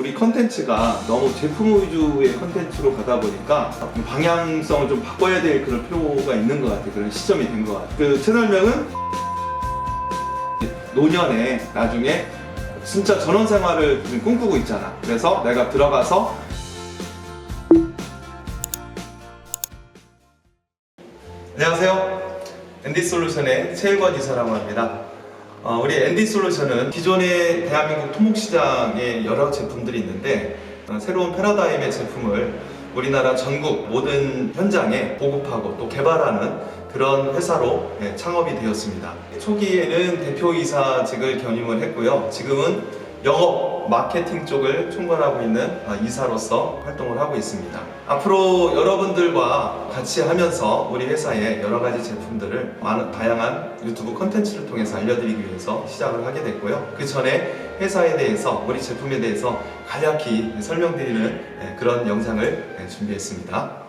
우리 컨텐츠가 너무 제품 위주의 컨텐츠로 가다 보니까 방향성을 좀 바꿔야 될 그런 필요가 있는 것 같아요. 그런 시점이 된 것 같아요. 그 채널명은 노년에 나중에 진짜 전원 생활을 좀 꿈꾸고 있잖아. 그래서 내가 들어가서 안녕하세요. 엔디 솔루션의 최일권 이사라고 합니다. 어, 우리 엔디 솔루션은 기존의 대한민국 토목 시장에 여러 제품들이 있는데 어, 새로운 패러다임의 제품을 우리나라 전국 모든 현장에 보급하고 또 개발하는 그런 회사로 예, 창업이 되었습니다. 초기에는 대표이사직을 겸임을 했고요. 지금은 영업, 마케팅 쪽을 총괄하고 있는 어, 이사로서 활동을 하고 있습니다. 앞으로 여러분들과 같이 하면서 우리 회사의 여러 가지 제품들을 많은 다양한 유튜브 컨텐츠를 통해서 알려드리기 위해서 시작을 하게 됐고요. 그 전에 회사에 대해서 우리 제품에 대해서 간략히 설명드리는 예, 그런 영상을 예, 준비했습니다.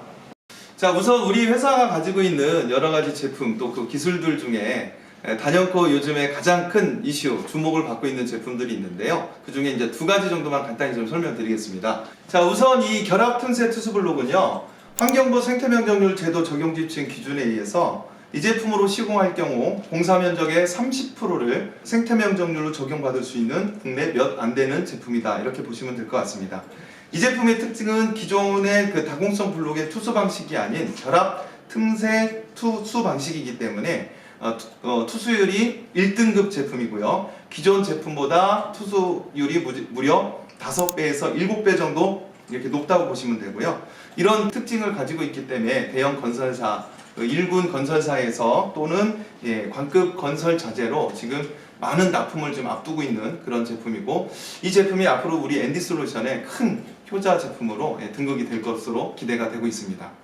자, 우선 우리 회사가 가지고 있는 여러 가지 제품 또 그 기술들 중에 에, 단연코 요즘에 가장 큰 이슈, 주목을 받고 있는 제품들이 있는데요. 그 중에 이제 두 가지 정도만 간단히 좀 설명드리겠습니다. 자, 우선 이 결합 틈새 투수블록은요, 환경부 생태명정률 제도 적용 지침 기준에 의해서 이 제품으로 시공할 경우 공사 면적의 30%를 생태명정률로 적용받을 수 있는 국내 몇 안 되는 제품이다. 이렇게 보시면 될 것 같습니다. 이 제품의 특징은 기존의 그 다공성 블록의 투수 방식이 아닌 결합 틈새 투수 방식이기 때문에 어, 투, 어, 투수율이 1등급 제품이고요. 기존 제품보다 투수율이 무- 무려 5배에서 7배 정도 이렇게 높다고 보시면 되고요. 이런 특징을 가지고 있기 때문에 대형 건설사, 그 일군 건설사에서 또는 예, 관급 건설 자재로 지금 많은 납품을 좀 앞두고 있는 그런 제품이고 이 제품이 앞으로 우리 앤디 솔루션의 큰 효자 제품으로 예, 등극이 될 것으로 기대가 되고 있습니다.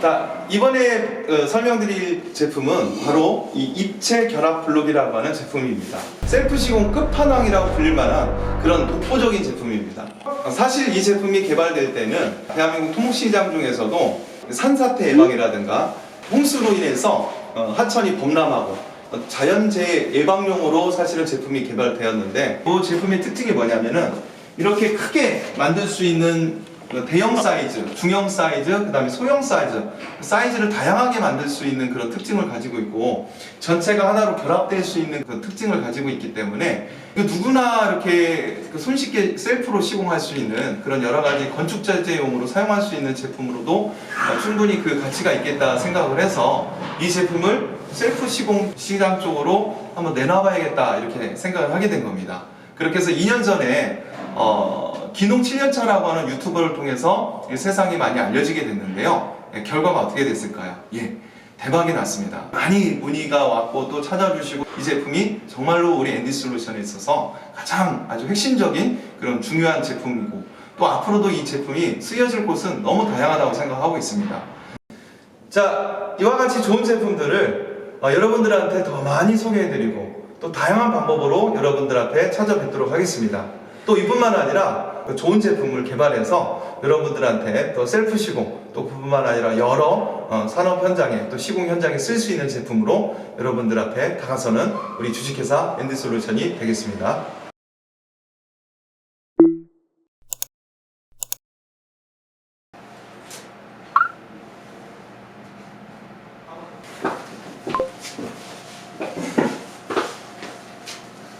자, 이번에 어, 설명드릴 제품은 바로 이 입체 결합 블록이라고 하는 제품입니다. 셀프 시공 끝판왕이라고 불릴 만한 그런 독보적인 제품입니다. 어, 사실 이 제품이 개발될 때는 대한민국 토목시장 중에서도 산사태 예방이라든가 홍수로 인해서 어, 하천이 범람하고 어, 자연재해 예방용으로 사실은 제품이 개발되었는데 그 제품의 특징이 뭐냐면은 이렇게 크게 만들 수 있는 그 대형 사이즈, 중형 사이즈, 그 다음에 소형 사이즈, 사이즈를 다양하게 만들 수 있는 그런 특징을 가지고 있고 전체가 하나로 결합될 수 있는 그 특징을 가지고 있기 때문에 그 누구나 이렇게 그 손쉽게 셀프로 시공할 수 있는 그런 여러 가지 건축 자재용으로 사용할 수 있는 제품으로도 어, 충분히 그 가치가 있겠다 생각을 해서 이 제품을 셀프 시공 시장 쪽으로 한번 내놔봐야겠다 이렇게 생각을 하게 된 겁니다. 그렇게 해서 2년 전에 어, 기농 7년차라고 하는 유튜버를 통해서 이 세상이 많이 알려지게 됐는데요. 예, 결과가 어떻게 됐을까요? 예, 대박이 났습니다. 많이 문의가 왔고 또 찾아주시고 이 제품이 정말로 우리 앤디 솔루션에 있어서 가장 아주 핵심적인 그런 중요한 제품이고 또 앞으로도 이 제품이 쓰여질 곳은 너무 다양하다고 생각하고 있습니다. 자, 이와 같이 좋은 제품들을 어, 여러분들한테 더 많이 소개해드리고 또 다양한 방법으로 여러분들 앞에 찾아뵙도록 하겠습니다. 또 이뿐만 아니라 그 좋은 제품을 개발해서 여러분들한테 또 셀프 시공 또 그뿐만 아니라 여러 어, 산업 현장에 또 시공 현장에 쓸 수 있는 제품으로 여러분들 앞에 다가서는 우리 주식회사 엔디솔루션이 되겠습니다.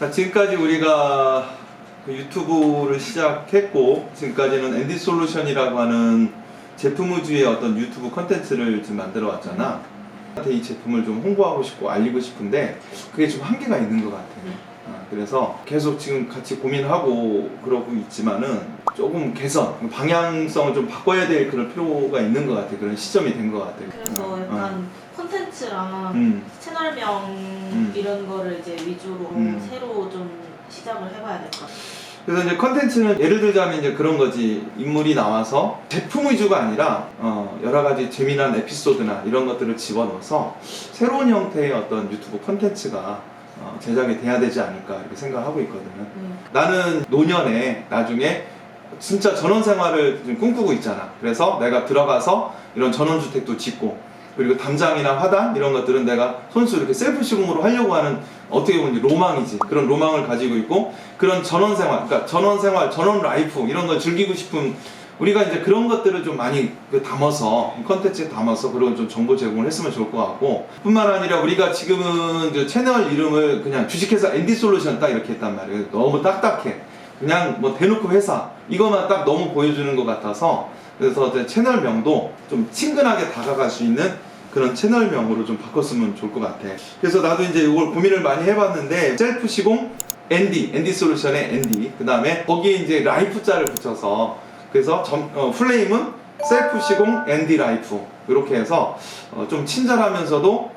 자, 지금까지 우리가 그 유튜브를 시작했고 지금까지는 앤디 솔루션이라고 하는 제품 위주의 어떤 유튜브 컨텐츠를 지금 만들어 왔잖아. 한테 이 제품을 좀 홍보하고 싶고 알리고 싶은데 그게 좀 한계가 있는 것 같아요. 아, 그래서 계속 지금 같이 고민하고 그러고 있지만은 조금 개선, 방향성을 좀 바꿔야 될 그런 필요가 있는 것 같아요. 그런 시점이 된 것 같아요. 그래서 어, 약간 콘텐츠랑 음. 채널명 이런 거를 이제 위주로 음. 새로 좀 시작을 해봐야 될 것 같아요. 그래서 이제 컨텐츠는 예를 들자면 이제 그런 거지 인물이 나와서 제품 위주가 아니라 어, 여러 가지 재미난 에피소드나 이런 것들을 집어넣어서 새로운 형태의 어떤 유튜브 컨텐츠가 어, 제작이 돼야 되지 않을까 이렇게 생각하고 있거든요. 음. 나는 노년에 나중에 진짜 전원 생활을 좀 꿈꾸고 있잖아. 그래서 내가 들어가서 이런 전원주택도 짓고 그리고 담장이나 화단 이런 것들은 내가 손수 이렇게 셀프 시공으로 하려고 하는 어떻게 보면 로망이지. 그런 로망을 가지고 있고 그런 전원 생활 그러니까 전원 생활 전원 라이프 이런 걸 즐기고 싶은 우리가 이제 그런 것들을 좀 많이 그 담아서 컨텐츠에 담아서 그런 좀 정보 제공을 했으면 좋을 것 같고 뿐만 아니라 우리가 지금은 채널 이름을 그냥 주식회사 엔디 솔루션 딱 이렇게 했단 말이에요. 너무 딱딱해. 그냥 뭐 대놓고 회사. 이것만 딱 너무 보여주는 것 같아서 그래서 채널명도 좀 친근하게 다가갈 수 있는 그런 채널명으로 좀 바꿨으면 좋을 것 같아. 그래서 나도 이제 이걸 고민을 많이 해봤는데 셀프 시공 ND, ND 솔루션의 ND. 그 다음에 거기에 이제 라이프 자를 붙여서 그래서 점, 어, 플레임은 셀프 시공 ND 라이프 이렇게 해서 어, 좀 친절하면서도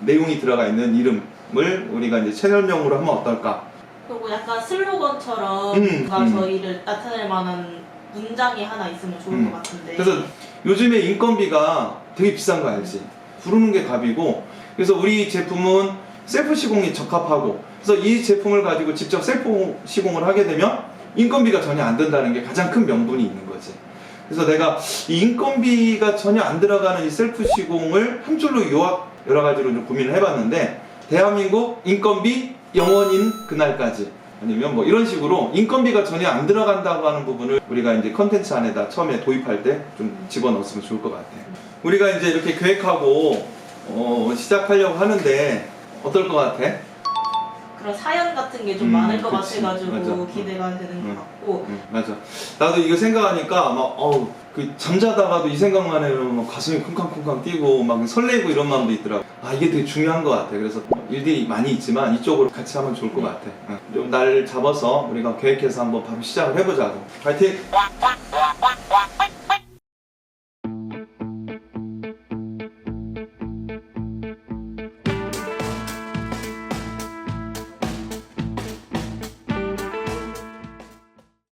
내용이 들어가 있는 이름을 우리가 이제 채널명으로 하면 어떨까? 그리고 약간 슬로건처럼 음, 뭔가 음. 저희를 나타낼 만한 문장이 하나 있으면 좋을 음. 것 같은데. 그래서 요즘에 인건비가 되게 비싼 거 알지? 부르는 게 값이고 그래서 우리 제품은 셀프 시공이 적합하고 그래서 이 제품을 가지고 직접 셀프 시공을 하게 되면 인건비가 전혀 안 든다는 게 가장 큰 명분이 있는 거지. 그래서 내가 이 인건비가 전혀 안 들어가는 이 셀프 시공을 한 줄로 요약 여러 가지로 좀 고민을 해봤는데 대한민국 인건비 영원인 그날까지 아니면 뭐 이런 식으로 인건비가 전혀 안 들어간다고 하는 부분을 우리가 이제 컨텐츠 안에다 처음에 도입할 때 좀 집어넣었으면 좋을 것 같아. 우리가 이제 이렇게 계획하고 어, 시작하려고 하는데 어떨 것 같아? 그런 사연 같은 게 좀 음, 많을 것 그치. 같아가지고 맞아. 기대가 되는 음. 것 같고 응, 맞아. 나도 이거 생각하니까 막 어우 그 잠자다가도 이 생각만 해도 막 가슴이 쿵쾅쿵쾅 뛰고 막 설레고 이런 마음도 있더라고. 아 이게 되게 중요한 것 같아. 그래서 일들이 많이 있지만 이쪽으로 같이 하면 좋을 것 같아. 응. 좀날 잡아서 우리가 계획해서 한번 바로 시작을 해보자고. 파이팅!